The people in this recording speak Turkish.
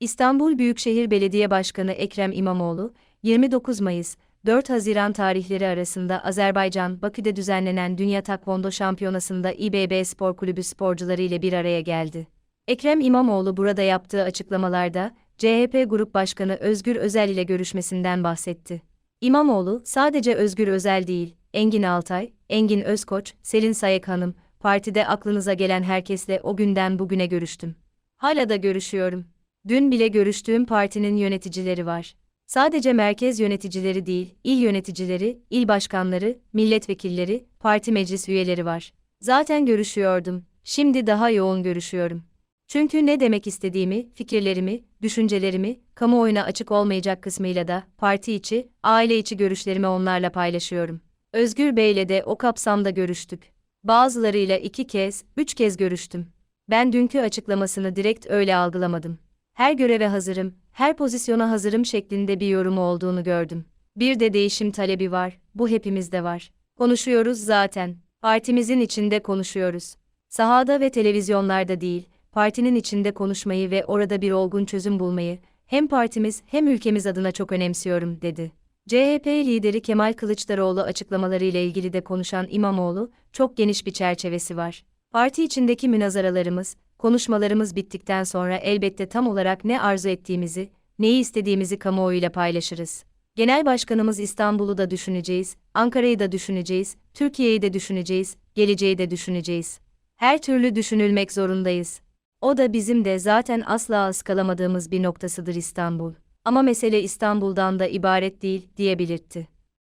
İstanbul Büyükşehir Belediye Başkanı Ekrem İmamoğlu, 29 Mayıs, 4 Haziran tarihleri arasında Azerbaycan, Bakü'de düzenlenen Dünya Takvondo Şampiyonası'nda İBB Spor Kulübü sporcuları ile bir araya geldi. Ekrem İmamoğlu burada yaptığı açıklamalarda, CHP Grup Başkanı Özgür Özel ile görüşmesinden bahsetti. İmamoğlu, sadece Özgür Özel değil, Engin Altay, Engin Özkoç, Selin Sayek Hanım, partide aklınıza gelen herkesle o günden bugüne görüştüm. Hala da görüşüyorum. Dün bile görüştüğüm partinin yöneticileri var. Sadece merkez yöneticileri değil, il yöneticileri, il başkanları, milletvekilleri, parti meclis üyeleri var. Zaten görüşüyordum. Şimdi daha yoğun görüşüyorum. Çünkü ne demek istediğimi, fikirlerimi, düşüncelerimi, kamuoyuna açık olmayacak kısmıyla da parti içi, aile içi görüşlerimi onlarla paylaşıyorum. Özgür Bey'le de o kapsamda görüştük. Bazılarıyla iki kez, üç kez görüştüm. Ben dünkü açıklamasını direkt öyle algılamadım. Her göreve hazırım, her pozisyona hazırım şeklinde bir yorumu olduğunu gördüm. Bir de değişim talebi var, bu hepimizde var. Konuşuyoruz zaten. Partimizin içinde konuşuyoruz. Sahada ve televizyonlarda değil, partinin içinde konuşmayı ve orada bir olgun çözüm bulmayı, hem partimiz hem ülkemiz adına çok önemsiyorum, dedi. CHP lideri Kemal Kılıçdaroğlu açıklamalarıyla ilgili de konuşan İmamoğlu, çok geniş bir çerçevesi var. Parti içindeki münazaralarımız, konuşmalarımız bittikten sonra elbette tam olarak ne arzu ettiğimizi, neyi istediğimizi kamuoyuyla paylaşırız. Genel Başkanımız İstanbul'u da düşüneceğiz, Ankara'yı da düşüneceğiz, Türkiye'yi de düşüneceğiz, geleceği de düşüneceğiz. Her türlü düşünülmek zorundayız. O da bizim de zaten asla ıskalamadığımız bir noktasıdır İstanbul. Ama mesele İstanbul'dan da ibaret değil, diye belirtti.